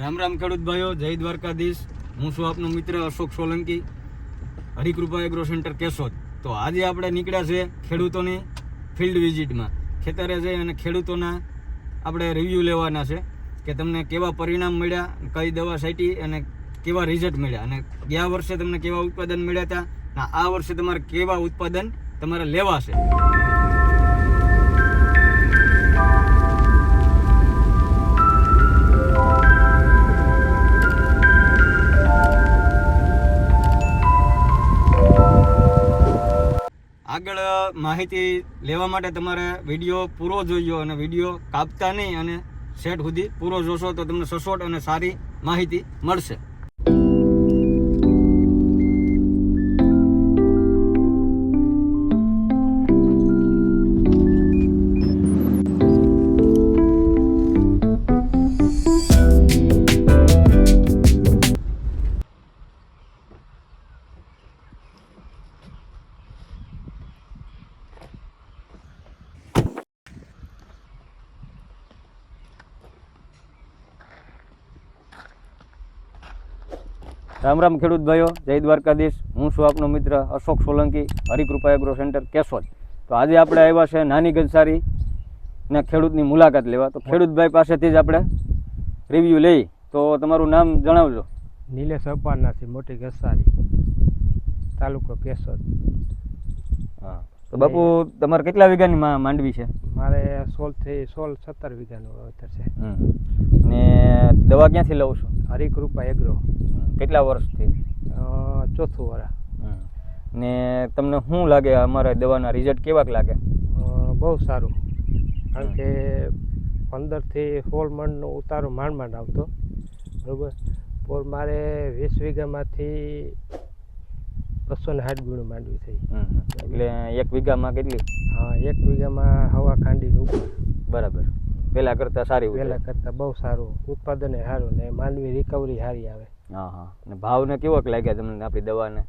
રામ રામ ખેડૂત ભાઈઓ, જય દ્વારકાધીશ. હું છું આપનો મિત્ર અશોક સોલંકી, હરિકૃપા એગ્રો સેન્ટર કેશોદ. તો આજે આપણે નીકળ્યા છે ખેડૂતોની ફિલ્ડ વિઝિટમાં. ખેતરે જઈ અને ખેડૂતોના આપણે રિવ્યૂ લેવાના છે કે તમને કેવા પરિણામ મળ્યા, કઈ દવા સાઈટી અને કેવા રિઝલ્ટ મળ્યા. અને ગયા વર્ષે તમને કેવા ઉત્પાદન મળ્યા હતા? આ વર્ષે તમારે કેવા ઉત્પાદન તમારે લેવા માહિતી લેવા માટે તમારે વીડિયો પૂરો જોઈજો અને વીડિયો કાપતા નહીં અને સેટ સુધી પૂરો જોશો તો તમને સચોટ અને સારી માહિતી મળશે. રામ રામ ખેડૂત ભાઈઓ જય દ્વારકાધીશ. હું છું આપનો મિત્ર અશોક સોલંકી હરિકૃપા એગ્રો સેન્ટર કેશોદ. તો આજે આપણે આવ્યા છે નાની ગંસારી ને ખેડૂતની મુલાકાત લેવા. તો ખેડૂતભાઈ પાસેથી જ આપણે રિવ્યૂ લઈ. તો તમારું નામ જણાવજો. નિલેશ અપારનાથી મોટી ઘસારી તાલુકો કેશોદ. હા. તો બાપુ તમારે કેટલા વીઘાની માંડવી છે? મારે સોળથી સોળ સત્તર વીઘાનું વાવેતર છે. ને દવા ક્યાંથી લઉં છું? હરિકૃપા એગ્રો કેટલા વર્ષથી? ચોથું વરા ને તમને શું લાગે અમારા દવાના રિઝલ્ટ કેવાક લાગે? બહુ સારું. કારણ કે પંદરથી સોળ મણનો ઉતારો માંડ માંડ આવતો. બરાબર? પોર મારે વીસ વીઘામાંથી બસો ને સાઠ ગુણું માંડવી થઈ. એટલે એક વીઘામાં કેટલી? હા એક વીઘામાં હવા ખાંડીને ઉપર. બરાબર. પેલા કરતા સારી પહેલા પહેલાં કરતાં બહુ સારું. ઉત્પાદન સારું ને માંડવી રિકવરી સારી આવે. હા હા. ને ભાવને કેવોક લાગ્યા તમને આપણી દવાને?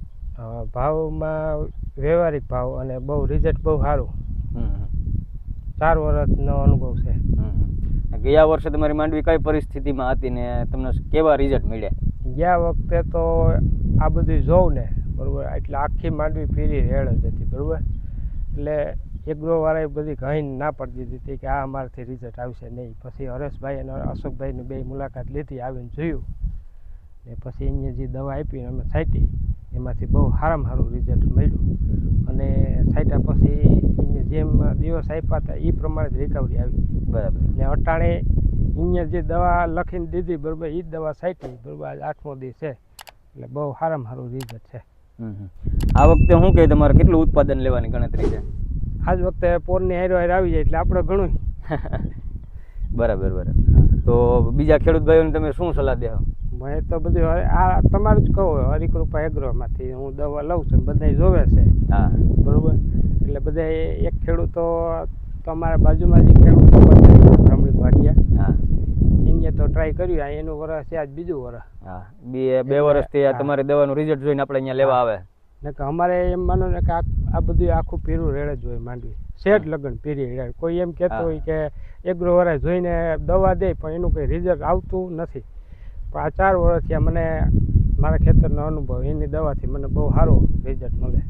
ભાવમાં વ્યવહારિક ભાવ અને બહુ રિઝલ્ટ બહુ સારું. હમ. ચાર વર્ષનો અનુભવ છે. ગયા વર્ષે તમારી માંડવી કઈ પરિસ્થિતિમાં હતી ને તમને કેવા રિઝલ્ટ મળ્યા? ગયા વખતે તો આ બધું જોઉં ને બરાબર? એટલે આખી માંડવી પીરી રેડ જ હતી બરાબર? એટલે એગ્રો વાળાએ બધી ઘણી ના પાડી દીધી હતી કે આ અમારાથી રિઝલ્ટ આવશે નહીં. પછી હરેશભાઈ અને અશોકભાઈની બે મુલાકાત લીધી આવીને જોયું. ને પછી અહીંયા જે દવા આપી અમે છાંટી એમાંથી બહુ સારામાં સારું રિઝલ્ટ મળ્યું. અને છાંટ્યા પછી અહીંયા જેમ દિવસ આપ્યા હતા એ પ્રમાણે જ રિકવરી આવી. બરાબર. ને અટાણે અહીંયા જે દવા લખીને દીધી બરાબર એ જ દવા છાંટી બરાબર આજ આઠમો દિવસ છે. એટલે બહુ સારામાં સારું રિઝલ્ટ છે. આ વખતે શું કહે તમારે કેટલું ઉત્પાદન લેવાની ગણતરી છે? આજ વખતે પોરની હારો હાર આવી જાય એટલે આપણે ઘણું બરાબર બરાબર. તો બીજા ખેડૂત ભાઈઓને તમે શું સલાહ દેવા મેં તો બધું આ તમારું જ કહું હરિકૃપા એગ્રોમાંથી હું દવા લઉં છું બધા જોવે છે. હા. બરાબર? એટલે બધા એક ખેડૂતો તમારા બાજુમાં જે ખેડૂતો રમણીક ભાટિયા. હા. એને તો ટ્રાય કર્યું આ એનું વરસ છે આજ બીજું વરસ. હા. બે બે વર્ષથી આ હા. દવાનું રિઝલ્ટ જોઈને આપણે અહીંયા લેવા આવે. ને કે અમારે એમ માનો ને કે આ બધું આખું પીરું રેડે જ હોય માંડવી. શેઠ લગ્ન પીરી રેડ કોઈ એમ કહેતો હોય કે એગ્રો વરાય જોઈને દવા દે પણ એનું કંઈ રિઝલ્ટ આવતું નથી. પણ આ ચાર વર્ષથી આ મને મારા ખેતરનો અનુભવ એની દવાથી મને બહુ સારું રિઝલ્ટ મળે.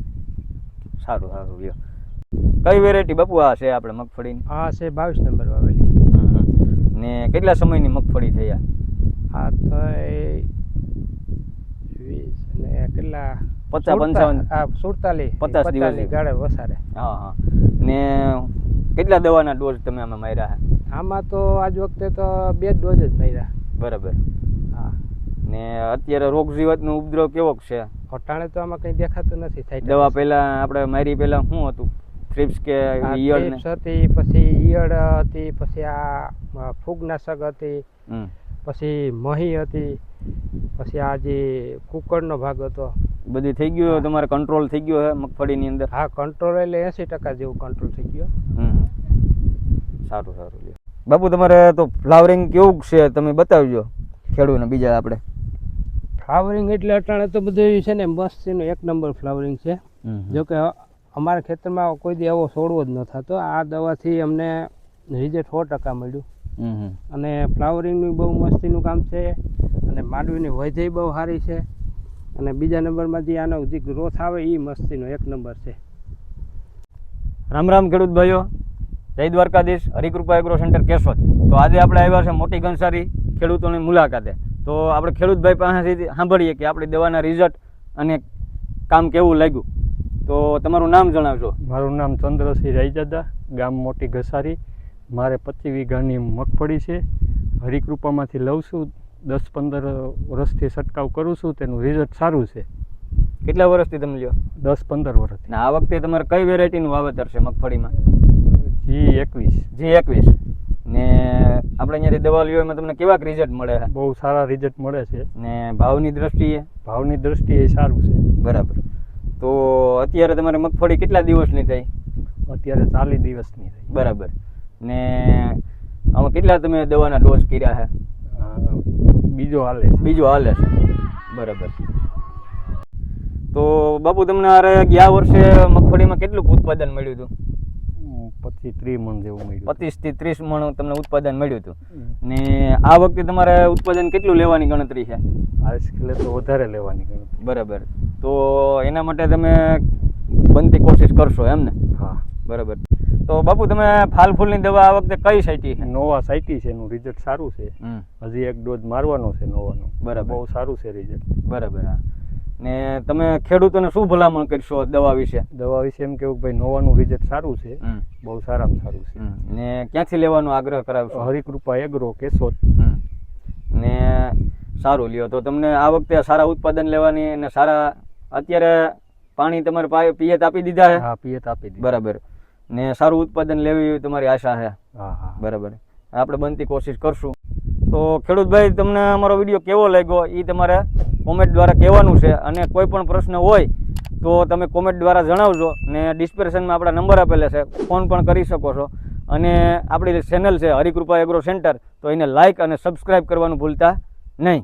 સારું સારું લ્યો. કઈ વેરાયટી બાપુ આ છે આપણે મગફળીની? આ છે બાવીસ નંબર વાવેલી. ને કેટલા સમયની મગફળી આ? આ થઈ વીસ. ને કેટલા? પચાસ, પંચાવન. હા સુડતાલીસ પચાસ દિવસ. ગાળે વસારે. હા હા. ને કેટલા દવાના ડોઝ તમે આમાં માર્યા આમાં તો આજ વખતે તો બે ડોઝ જ માર્યા. બરાબર. હા. ને અત્યારે રોગ જીવાતનો ઉપદ્રવ કેવો છે? અટાણે તો આમાં કંઈ દેખાતું નથી થાય દવા પહેલા આપણે મારી પહેલા શું હતું? થ્રિપ્સ કે ઈયળ ને હતી પછી ઈયળ હતી પછી આ ફૂગનાશક હતી પછી મહી હતી પછી આ જે કુકરનો ભાગ હતો. બધી થઈ ગયું તમારે કંટ્રોલ થઈ ગયો છે મગફળીની અંદર? હા કંટ્રોલ એટલે એંસી ટકા જેવું કંટ્રોલ થઈ ગયો. સારું સારું બાપુ તમારે તો ફ્લાવરિંગ કેવું છે તમે બતાવજો ખેડૂતને બીજા આપણે. ફ્લાવરિંગ એટલે અટાણે તો બધું છે ને મસ્ત એનું એક નંબર ફ્લાવરિંગ છે. જોકે અમારા ખેતરમાં કોઈ દી એવો છોડવો જ ન થતો. આ દવાથી અમને રિઝલ્ટ સો ટકા મળ્યું. અને ફ્લાવરિંગનું બહુ મસ્તીનું કામ છે. અને માંડવીની વૈધય બહુ સારી છે. અને બીજા નંબરમાં જે આનો જે ગ્રોથ આવે એ મસ્તીનો એક નંબર છે. રામ રામ ખેડૂત ભાઈઓ જય દ્વારકાધીશ હરિકૃપા એગ્રો સેન્ટર કેશોદ. તો આજે આપણે આવ્યા છે મોટી ઘનસારી ખેડૂતોની મુલાકાતે. તો આપણે ખેડૂતભાઈ પાસેથી સાંભળીએ કે આપણી દવાના રિઝલ્ટ અને કામ કેવું લાગ્યું. તો તમારું નામ જણાવજો મારું નામ ચંદ્રસિંહ રાયજાદા ગામ મોટી ઘસારી. મારે પચીસ વીઘાની મગફળી છે. હરિકૃપામાંથી લઉં છું. દસ પંદર વર્ષથી છંટકાવ કરું છું તેનું રિઝલ્ટ સારું છે. કેટલા વર્ષથી તમે લ્યો? દસ પંદર વર્ષ ને આ વખતે તમારે કઈ વેરાયટીનું વાવેતર છે મગફળીમાં? જી એકવીસ. જી એકવીસ. ને આપણે અહીંયાથી દવા લ્યો એમાં તમને કેવાક રિઝલ્ટ મળે? છે બહુ સારા રિઝલ્ટ મળે છે. ને ભાવની દ્રષ્ટિએ? ભાવની દ્રષ્ટિએ સારું છે. બરાબર. તો અત્યારે તમારે મગફળી કેટલા દિવસની થઈ? અત્યારે ચાલીસ દિવસની થઈ. બરાબર. ને આમાં કેટલા તમે દવાના ડોઝ કર્યા છે? બીજો હાલે છે. બીજો હાલે છે. બરાબર. તો બાપુ તમને અરે ગયા વર્ષે મગફળીમાં કેટલું ઉત્પાદન મળ્યું હતું? પચીસ ત્રીસ મણ જેવું મળ્યું પચીસથી ત્રીસ મણ તમને ઉત્પાદન મળ્યું હતું. ને આ વખતે તમારે ઉત્પાદન કેટલું લેવાની ગણતરી છે? આ સ્કેલે તો વધારે લેવાની ગણતરી. બરાબર. તો એના માટે તમે બનતી કોશિશ કરશો એમ ને? હા. બરાબર. તો બાપુ તમે ફાલ ફૂલની દવા આ વખતે કઈ સાઈટી છે? નોવા સાઈટી છે એનું રિઝલ્ટ સારું છે. હજી એક ડોઝ મારવાનો છે નોવાનો. બરાબર. બહુ સારું છે રિઝલ્ટ બરાબર ને તમે ખેડૂતોને શું ભલામણ કરશો દવા વિશે? દવા વિશે એમ કેવું કે ભાઈ નોવાનું રિઝલ્ટ સારું છે. બહુ સારામાં સારું છે. ને ક્યાંથી લેવાનો આગ્રહ કરાવશો? હરિકૃપા એગ્રો કેશોદ. ને સારું લ્યો. તો તમને આ વખતે સારા ઉત્પાદન લેવાની અને સારા અત્યારે પાણી તમારે પાય- પિયત આપી દીધા છે હા પિયત આપી દીધી. બરાબર. ને સારું ઉત્પાદન લેવી એવી તમારી આશા છે હા હા. બરાબર. આપણે બનતી કોશિશ કરશું. તો ખેડૂતભાઈ તમને અમારો વીડિયો કેવો લાગ્યો? એ તમારે કોમેન્ટ દ્વારા કહેવાનું છે. અને કોઈ પણ પ્રશ્ન હોય તો તમે કોમેન્ટ દ્વારા જણાવજો. ને ડિસ્ક્રિપ્શનમાં આપણા નંબર આપેલા છે. ફોન પણ કરી શકો છો. અને આપણી ચેનલ છે હરિકૃપા એગ્રો સેન્ટર તો એને લાઇક અને સબસ્ક્રાઈબ કરવાનું ભૂલતા નહીં.